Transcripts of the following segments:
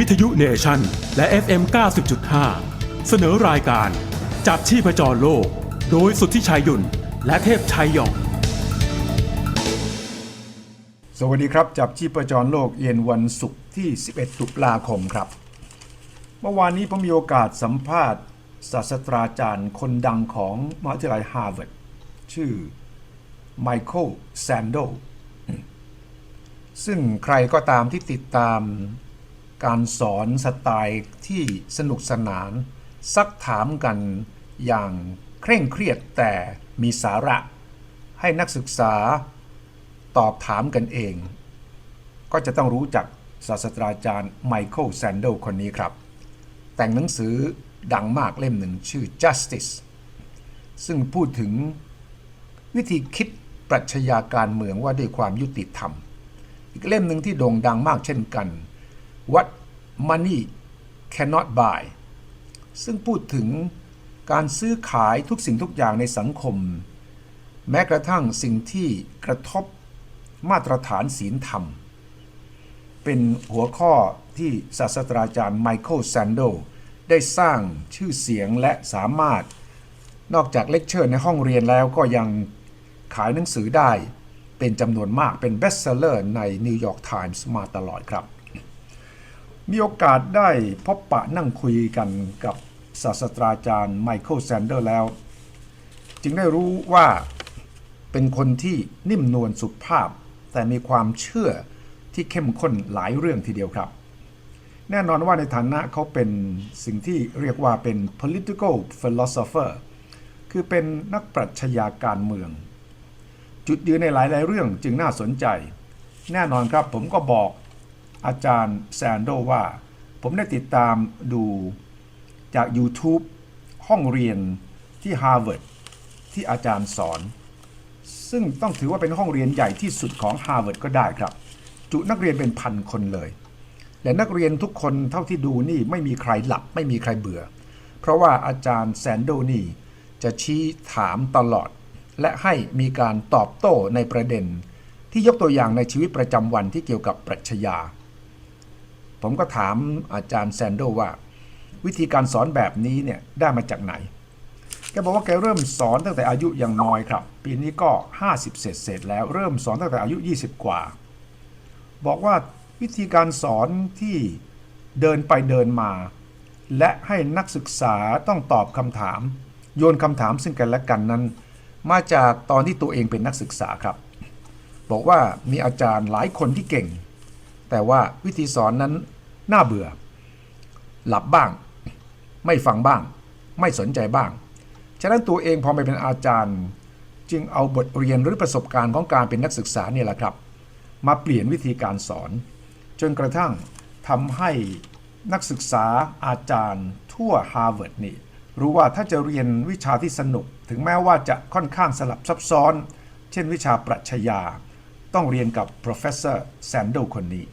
วิทยุเนชั่น และ FM 90.5 เสนอรายการ จับชีพจรโลก โดยสุทธิชัยยุ่น และเทพชัยหยอง สวัสดีครับ จับชีพจรโลกเย็นวันศุกร์ที่ 11 ตุลาคมครับ เมื่อวานนี้ผมมีโอกาสสัมภาษณ์ ศาสตราจารย์คนดังของมหาวิทยาลัยฮาร์วาร์ดชื่อไมเคิลแซนโดซึ่งใครก็ตามที่ติดตาม การสอนสไตล์ที่สนุกสนาน ซักถามกันอย่างเคร่งเครียดแต่มีสาระ ให้นักศึกษาตอบถามกันเอง ก็จะต้องรู้จักศาสตราจารย์ไมเคิลแซนโดคนนี้ครับ แต่งหนังสือดังมากเล่มหนึ่งชื่อ Justice ซึ่งพูดถึงวิธีคิดปรัชญาการเมืองว่าด้วยความยุติธรรม อีกเล่มหนึ่งที่โด่งดังมากเช่นกัน What Money Cannot Buy ซึ่งพูดถึงการซื้อขายทุกสิ่งทุกอย่างในสังคม แม้กระทั่งสิ่งที่กระทบมาตรฐานศีลธรรม เป็นหัวข้อที่ศาสตราจารย์ไมเคิลแซนโดได้สร้างชื่อเสียงและสามารถ นอกจากเลคเชอร์ในห้องเรียนแล้วก็ยังขายหนังสือได้เป็นจำนวนมากเป็นเบสเซอร์ในนิวยอร์กไทมส์มาตลอดครับ มีโอกาสได้พบปะนั่งคุยกันกับศาสตราจารย์ไมเคิลแซนเดอร์แล้ว จึงได้รู้ว่าเป็นคนที่นิ่มนวลสุภาพ แต่มีความเชื่อที่เข้มข้นหลายเรื่องทีเดียวครับ แน่นอนว่าในฐานะเขาเป็นสิ่งที่เรียกว่าเป็น political philosopher คือเป็นนักปรัชญาการเมือง จุดยืนในหลาย ๆ เรื่องจึงน่าสนใจ แน่นอนครับผมก็บอก อาจารย์แซนโดว่า ผมได้ติดตามดูจาก YouTube ห้องเรียนที่ Harvard ที่อาจารย์สอน ซึ่งต้องถือว่าเป็นห้องเรียนใหญ่ที่สุดของ Harvard ก็ได้ครับ จุนักเรียนเป็นพันคนเลย และนักเรียนทุกคนเท่าที่ดูนี่ไม่มีใครหลับไม่มีใครเบื่อ เพราะว่าอาจารย์แซนโดนี่จะชี้ถามตลอด และให้มีการตอบโต้ในประเด็น ที่ยกตัวอย่างในชีวิตประจำวันที่เกี่ยวกับปรัชญา ผมก็ถามอาจารย์แซนโดว่า วิธีการสอนแบบนี้เนี่ยได้มาจากไหน แกบอกว่าแกเริ่มสอนตั้งแต่อายุยังน้อยครับ ปีนี้ก็ 50 เศษเศษแล้วเริ่มสอนตั้งแต่อายุ 20 กว่า บอกว่าวิธีการสอนที่เดินไปเดินมา และให้นักศึกษาต้องตอบคำถาม โยนคำถามซึ่งกันและกันนั้น มาจากตอนที่ตัวเองเป็นนักศึกษาครับ บอกว่ามีอาจารย์หลายคนที่เก่ง แต่ว่าวิธีสอนนั้นน่าเบื่อ หลับบ้าง ไม่ฟังบ้าง ไม่สนใจบ้าง ฉะนั้นตัวเองพอไปเป็นอาจารย์ จึงเอาบทเรียนหรือประสบการณ์ของการเป็นนักศึกษาเนี่ยแหละครับ มาเปลี่ยนวิธีการสอน จนกระทั่งทำให้นักศึกษาอาจารย์ทั่วฮาร์วาร์ดนี่รู้ว่าถ้าจะเรียนวิชาที่สนุก ถึงแม้ว่าจะค่อนข้างสลับซับซ้อน เช่นวิชาปรัชญา ต้องเรียนกับ professor Sandel คนนี้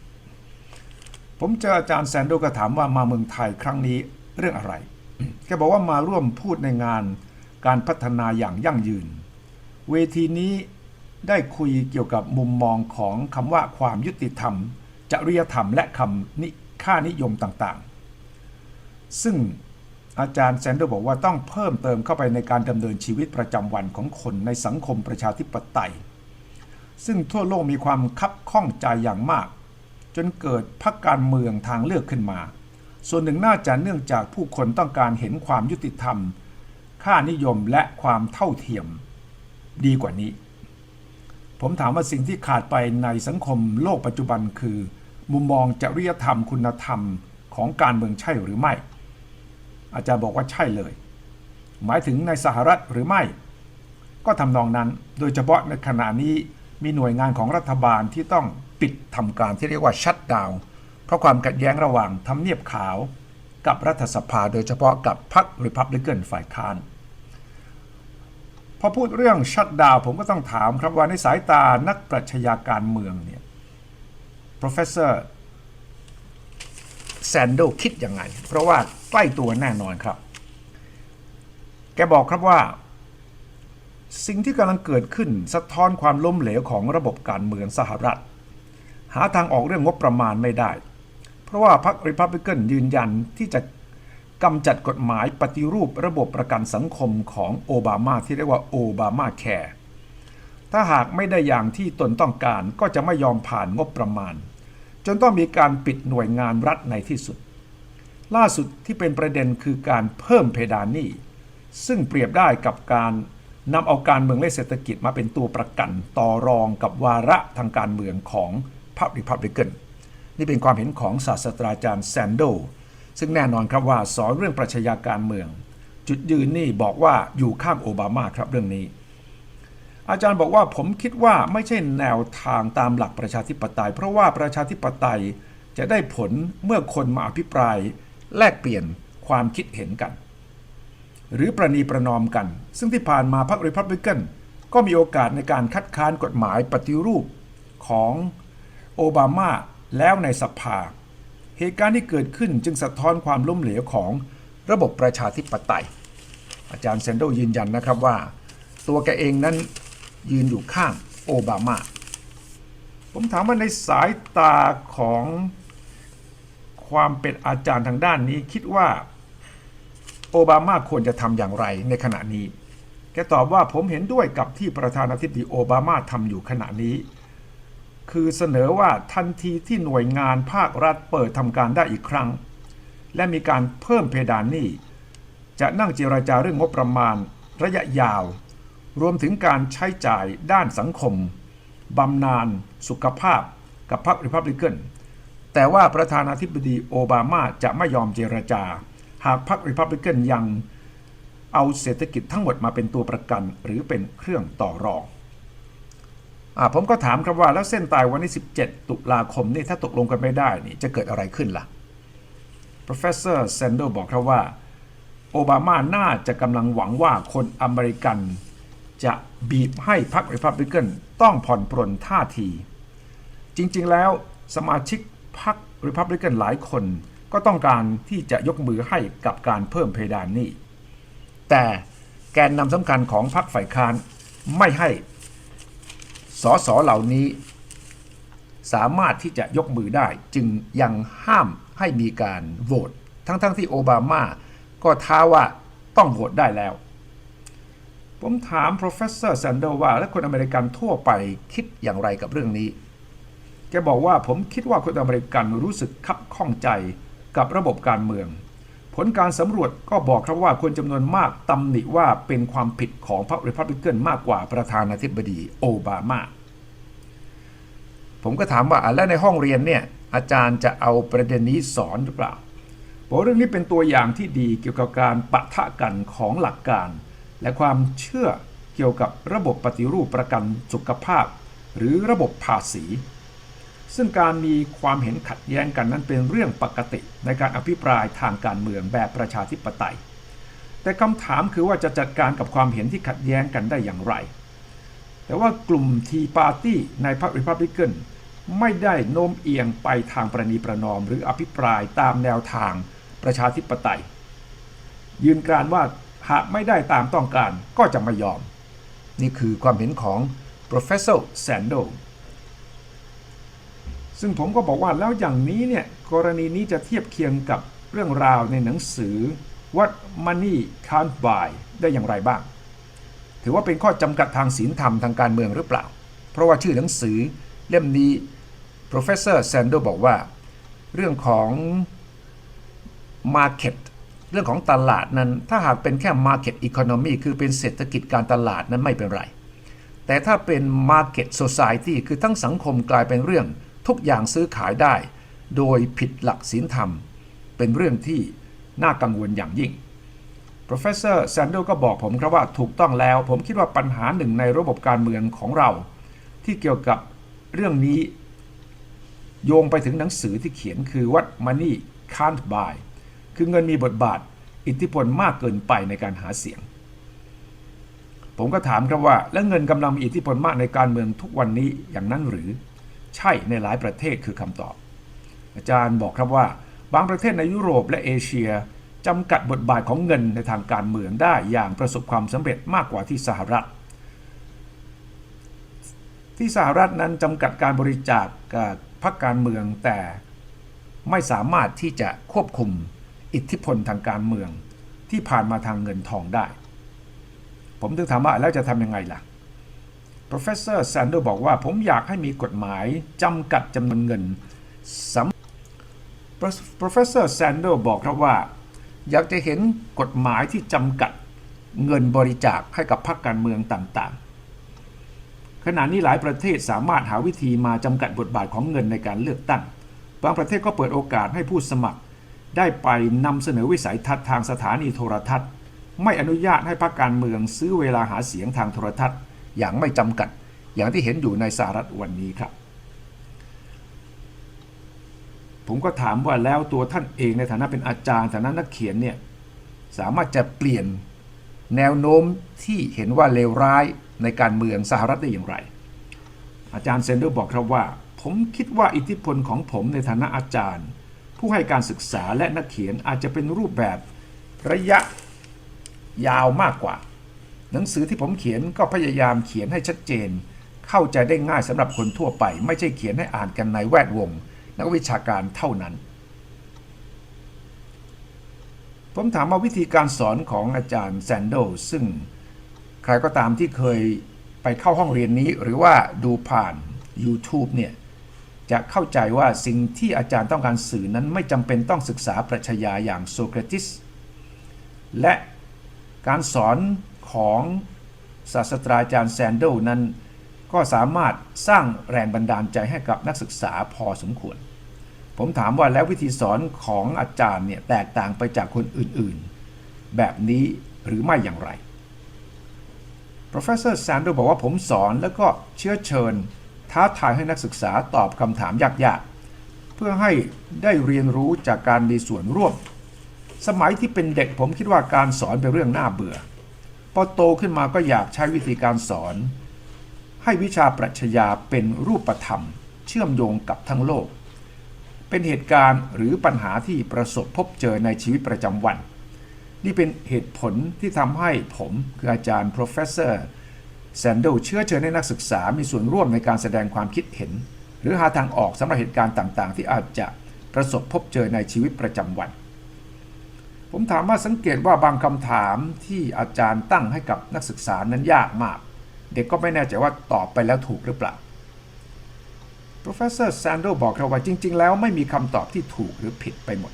ผมเจออาจารย์แซนโดก็ถามว่ามาเมืองไทยครั้งนี้เรื่องอะไรแกบอกว่ามาร่วมพูดในงานการพัฒนาอย่างยั่งยืน เวทีนี้ได้คุยเกี่ยวกับมุมมองของคำว่าความยุติธรรม จริยธรรมและคำนิค่านิยมต่างๆ ซึ่งอาจารย์แซนโดบอกว่าต้องเพิ่มเติมเข้าไปในการดำเนินชีวิตประจำวันของคนในสังคมประชาธิปไตย ซึ่งทั่วโลกมีความคับข้องใจอย่างมาก จนเกิดพรรคการเมืองทางเลือกขึ้นมา ส่วนหนึ่งน่าจะเนื่องจากผู้คนต้องการเห็นความยุติธรรม ค่านิยมและความเท่าเทียม ดีกว่านี้ ผมถามว่าสิ่งที่ขาดไปในสังคมโลกปัจจุบันคือ มุมมองจริยธรรมคุณธรรมของการเมืองใช่หรือไม่ อาจารย์บอกว่าใช่เลย หมายถึงในสหรัฐหรือไม่ ก็ทำนองนั้น โดยเฉพาะในขณะนี้มีหน่วยงานของรัฐบาลที่ต้อง ปิดทำการที่เรียกว่าชัดดาวเพราะความขัดแย้งระหว่างทำเนียบขาวกับรัฐสภาโดยเฉพาะกับพรรคริพับลิกันฝ่ายค้านพอพูดเรื่องชัดดาวผมก็ต้องถามครับว่าในสายตานักปรัชญาการเมืองเนี่ย professor แซนโดคิดยังไง เพราะว่าใกล้ตัวแน่นอนครับ แกบอกครับว่า สิ่งที่กำลังเกิดขึ้นสะท้อนความล้มเหลวของระบบการเมืองสหรัฐ หาทางออกเรื่องงบประมาณไม่ได้ เพราะว่าพรรคริพับลิกันยืนยันที่จะกำจัดกฎหมายปฏิรูประบบประกันสังคมของโอบามาที่เรียกว่าโอบามาแคร์ถ้าหากไม่ได้อย่างที่ตนต้องการก็จะไม่ยอมผ่านงบประมาณ จนต้องมีการปิดหน่วยงานรัฐในที่สุด ล่าสุดที่เป็นประเด็นคือการเพิ่มเพดานหนี้ซึ่งเปรียบได้กับการนำเอาการเมืองและเศรษฐกิจมาเป็นตัวประกันต่อรองกับวาระทางการเมืองของ พรรคริพับลิกันนี่เป็นความเห็นของศาสตราจารย์แซนโด ซึ่งแน่นอนครับว่าสอนเรื่องปรัชญาการเมือง จุดยืนนี่บอกว่าอยู่ข้างโอบามาครับเรื่องนี้ อาจารย์บอกว่าผมคิดว่าไม่ใช่แนวทางตามหลักประชาธิปไตย เพราะว่าประชาธิปไตยจะได้ผลเมื่อคนมาอภิปรายแลกเปลี่ยนความคิดเห็นกัน หรือประนีประนอมกัน ซึ่งที่ผ่านมาพรรครีพับลิกันก็มีโอกาสในการคัดค้านกฎหมายปฏิรูปของ โอบามาแล้วในสภา เหตุการณ์ที่เกิดขึ้นจึงสะท้อนความล้มเหลวของระบบประชาธิปไตย อาจารย์เซนโดยืนยันนะครับว่า ตัวแกเองนั้นยืนอยู่ข้างโอบามา ผมถามว่าในสายตาของความเป็นอาจารย์ทางด้านนี้คิดว่าโอบามาควรจะทำอย่างไรในขณะนี้ แกตอบว่าผมเห็นด้วยกับที่ประธานาธิบดีโอบามาทำอยู่ขณะนี้ คือเสนอว่าทันทีที่หน่วยงานภาครัฐเปิดทำการได้อีกครั้ง และมีการเพิ่มเพดานหนี้ จะนั่งเจราจาเรื่องงบประมาณ ระยะยาว รวมถึงการใช้จ่ายด้านสังคมบำนาญสุขภาพกับพรรคริพับลิกันแต่ว่าประธานาธิบดีโอบามาจะไม่ยอมเจรจา หากพรรคริพับลิกันยังเอาเศรษฐกิจทั้งหมดมาเป็นตัวประกันหรือเป็นเครื่องต่อรอง ผมก็ถามครับว่าแล้วเส้นตายวันที่ 17 ตุลาคมนี่ถ้าตกลงกันไม่ได้นี่จะเกิดอะไรขึ้นล่ะ professor Sandel บอกครับว่า โอบามาน่าจะกำลังหวังว่าคนอเมริกัน จะบีบให้พรรคริพับลิกันต้องผ่อนปรนท่าที จริงๆแล้วสมาชิกพรรคริพับลิกันหลายคนก็ต้องการที่จะยกมือให้กับการเพิ่มเพดานนี้ แต่แกนนำสำคัญของพรรคฝ่ายค้านไม่ให้ สสเหล่านี้ สามารถที่จะยกมือได้จึงยังห้ามให้มีการโหวตทั้งๆทที่โอบามาก็ท้าว่าต้องโหวตได้แล้ว ผมถาม professor Sandel ว่า และคนอเมริกันทั่วไปคิดอย่างไรกับเรื่องนี้ แกบอกว่าผมคิดว่าคนอเมริกันรู้สึกคับข้องใจกับระบบการเมือง ผลการสำรวจก็บอกครับว่าคนจำนวนมากตำหนิว่าเป็นความผิดของพรรคริพับลิกันมากกว่าประธานาธิบดีโอบามา ผมก็ถามว่าแล้วในห้องเรียนเนี่ยอาจารย์จะเอาประเด็นนี้สอนหรือเปล่าบอกเรื่องนี้เป็นตัวอย่างที่ดีเกี่ยวกับการปะทะกันของหลักการ และความเชื่อเกี่ยวกับระบบปฏิรูปประกันสุขภาพ หรือระบบภาษี ซึ่งการมีความเห็นขัดแย้งกันนั้นเป็นเรื่องปกติในการอภิปรายทางการเมืองแบบประชาธิปไตย แต่คำถามคือว่าจะจัดการกับความเห็นที่ขัดแย้งกันได้อย่างไร แต่ว่ากลุ่มทีปาร์ตี้ในพรรคริพับลิกันไม่ได้โน้มเอียงไปทางประนีประนอม หรืออภิปรายตามแนวทางประชาธิปไตย ยืนกรานว่าหากไม่ได้ตามต้องการก็จะไม่ยอม นี่คือความเห็นของ professor Sandel ซึ่งผมก็บอกว่าแล้วอย่างนี้เนี่ยกรณีนี้จะเทียบเคียงกับเรื่องราวในหนังสือ What Money Can't Buy ได้อย่างไรบ้าง ถือว่าเป็นข้อจำกัดทางศีลธรรมทางการเมืองหรือเปล่า เพราะว่าชื่อหนังสือเล่มนี้ professor Sandel บอกว่า เรื่องของ Market เรื่องของตลาดนั้น ถ้าหากเป็นแค่ Market Economy คือเป็นเศรษฐกิจการตลาดนั้นไม่เป็นไร แต่ถ้าเป็น Market Society คือทั้งสังคมกลายเป็นเรื่อง ทุกอย่างซื้อขายได้ โดยผิดหลักศีลธรรม เป็นเรื่องที่น่ากังวลอย่างยิ่ง professor Sandel ก็บอกผมครับว่าถูกต้องแล้ว ผมคิดว่าปัญหาหนึ่งในระบบการเมืองของเรา ที่เกี่ยวกับเรื่องนี้ โยงไปถึงหนังสือที่เขียนคือ What Money Can't Buy คือเงินมีบทบาท อิทธิพลมากเกินไปในการหาเสียง ผมก็ถามครับว่า แล้วเงินกำลังมีอิทธิพลมากในการเมืองทุกวันนี้อย่างนั้นหรือ ใช่ในหลายประเทศคือคำตอบ อาจารย์บอกครับว่า บางประเทศในยุโรปและเอเชียจำกัดบทบาทของเงินในทางการเมืองได้อย่างประสบความสำเร็จมากกว่าที่สหรัฐ ที่สหรัฐนั้นจำกัดการบริจาคกับพรรคการเมืองแต่ไม่สามารถที่จะควบคุมอิทธิพลทางการเมือง ที่ผ่านมาทางเงินทองได้ ผมถึงถามว่าแล้วจะทำยังไงล่ะ Professor Sandel บอกว่าผมอยากให้มีกฎหมายจำกัดจำนวนเงินสำ Professor Sandel บอกครับว่า อยากจะเห็นกฎหมายที่จำกัดเงินบริจาคให้กับพรรคการเมืองต่างๆ ขณะนี้หลายประเทศสามารถหาวิธีมาจำกัดบทบาทของเงินในการเลือกตั้ง บางประเทศก็เปิดโอกาสให้ผู้สมัคร ได้ไปนำเสนอวิสัยทัศน์ทางสถานีโทรทัศน์ ไม่อนุญาตให้พรรคการเมืองซื้อเวลาหาเสียงทางโทรทัศน์ อย่างไม่จำกัด อย่างที่เห็นอยู่ในสหรัฐวันนี้ครับ ผมก็ถามว่าแล้วตัวท่านเองในฐานะเป็นอาจารย์ฐานะนักเขียนเนี่ยสามารถจะเปลี่ยนแนวโน้มที่เห็นว่าเลวร้ายในการเมืองสหรัฐได้อย่างไร อาจารย์เซนเดอร์บอกครับว่า ผมคิดว่าอิทธิพลของผมในฐานะอาจารย์ ผู้ให้การศึกษาและนักเขียนอาจจะเป็นรูปแบบระยะยาวมากกว่า หนังสือที่ผมเขียนก็พยายามเขียนให้ชัดเจน เข้าใจได้ง่ายสำหรับคนทั่วไป ไม่ใช่เขียนให้อ่านกันในแวดวง นักวิชาการเท่านั้น ผมถามว่าวิธีการสอนของอาจารย์แซนโดซึ่งใครก็ตามที่เคยไปเข้าห้องเรียนนี้หรือว่าดูผ่าน YouTube เนี่ย จะเข้าใจว่าสิ่งที่อาจารย์ต้องการสื่อนั้นไม่จำเป็นต้องศึกษาปรัชญาอย่างโซเครติส และการสอน ของศาสตราจารย์แซนโดนั้น ก็สามารถสร้างแรงบันดาลใจให้กับนักศึกษาพอสมควร ผมถามว่าแล้ววิธีสอนของอาจารย์เนี่ยแตกต่างไปจากคนอื่นๆ แบบนี้หรือไม่อย่างไร Professor Sandel บอกว่าผมสอนแล้วก็เชื้อเชิญ ท้าทายให้นักศึกษาตอบคำถามยากๆ เพื่อให้ได้เรียนรู้จากการมีส่วนร่วม สมัยที่เป็นเด็กผมคิดว่าการสอนเป็นเรื่องน่าเบื่อ พอโตขึ้นมาก็อยากใช้วิธีการสอน ให้วิชาปรัชญาเป็นรูปธรรม เชื่อมโยงกับทั้งโลก เป็นเหตุการณ์หรือปัญหาที่ประสบพบเจอในชีวิตประจำวัน นี่เป็นเหตุผลที่ทำให้ผมคืออาจารย์ professor แซนโดเชื่อเชิญให้นักศึกษามีส่วนร่วมในการแสดงความคิดเห็น หรือหาทางออกสำหรับเหตุการณ์ต่างๆ ที่อาจจะประสบพบเจอในชีวิตประจำวัน ผมถามว่าสังเกตว่าบางคำถามที่อาจารย์ตั้งให้กับนักศึกษานั้นยากมาก เด็กก็ไม่แน่ใจว่าตอบไปแล้วถูกหรือเปล่า Professor Sandel บอกเราว่าจริง ๆ แล้วไม่มีคำตอบที่ถูกหรือผิดไปหมด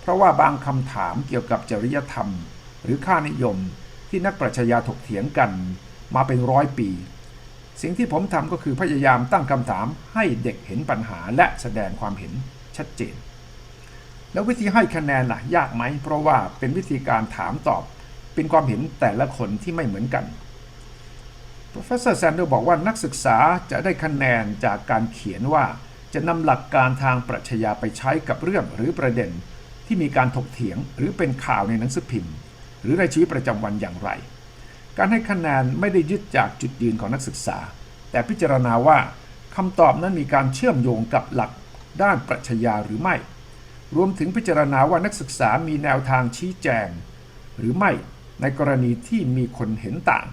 เพราะว่าบางคำถามเกี่ยวกับจริยธรรม หรือค่านิยมที่นักปรัชญาถกเถียงกันมาเป็นร้อยปี สิ่งที่ผมทำก็คือพยายามตั้งคำถามให้เด็กเห็นปัญหาและแสดงความเห็นชัดเจน แล้ววิธีให้คะแนนล่ะ ยากไหม เพราะว่าเป็นวิธีการถามตอบ เป็นความเห็นแต่ละคนที่ไม่เหมือนกัน Professor Sandel บอกว่านักศึกษาจะได้คะแนนจากการเขียนว่า จะนำหลักการทางปรัชญาไปใช้กับเรื่องหรือประเด็น ที่มีการถกเถียงหรือเป็นข่าวในหนังสือพิมพ์ หรือในชีวิตประจำวันอย่างไร การให้คะแนนไม่ได้ยึดจากจุดยืนของนักศึกษา แต่พิจารณาว่าคำตอบนั้นมีการเชื่อมโยงกับหลักด้านปรัชญาหรือไม่ รวมถึงพิจารณาว่านักศึกษามีแนวทางชี้แจง หรือไม่ในกรณีที่มีคนเห็นต่าง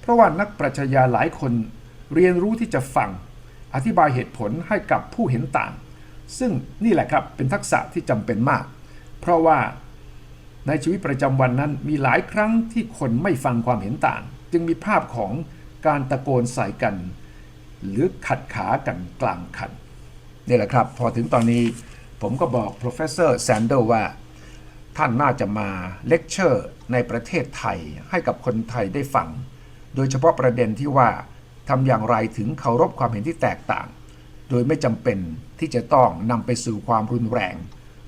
เพราะว่านักปรัชญาหลายคนเรียนรู้ที่จะฟัง อธิบายเหตุผลให้กับผู้เห็นต่าง ซึ่งนี่แหละครับเป็นทักษะที่จำเป็นมาก เพราะว่าในชีวิตประจำวันนั้นมีหลายครั้งที่คนไม่ฟังความเห็นต่าง จึงมีภาพของการตะโกนใส่กัน หรือขัดขากันกลางคันนี่แหละครับ พอถึงตอนนี้ ผมก็บอก professor Sandel ว่า ท่านน่าจะมาเลคเชอร์ในประเทศไทยให้กับคนไทยได้ฟัง โดยเฉพาะประเด็นที่ว่าทำอย่างไรถึงเคารพความเห็นที่แตกต่าง โดยไม่จำเป็นที่จะต้องนำไปสู่ความรุนแรง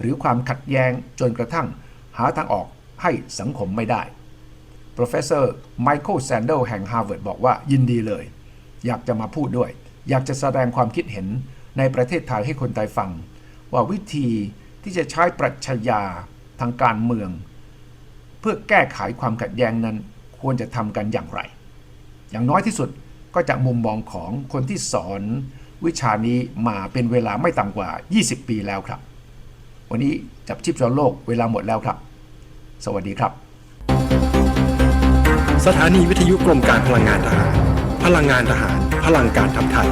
หรือความขัดแย้งจนกระทั่งหาทางออกให้สังคมไม่ได้ Professor Michael Sandel แห่ง Harvard บอกว่ายินดีเลย อยากจะมาพูดด้วย อยากจะแสดงความคิดเห็นในประเทศไทยให้คนไทยฟัง ว่าวิธีที่จะใช้ปรัชญาทางการเมือง เพื่อแก้ไขความขัดแย้งนั้นควรจะทำกันอย่างไร อย่างน้อยที่สุดก็จากมุมมองของคนที่สอนวิชานี้มาเป็นเวลาไม่ต่ำกว่า 20 ปีแล้วครับ วันนี้จับชิปจอโลกเวลาหมดแล้วครับ สวัสดีครับ สถานีวิทยุกรมการพลังงานทหาร พลังงานทหาร พลังการทำไทย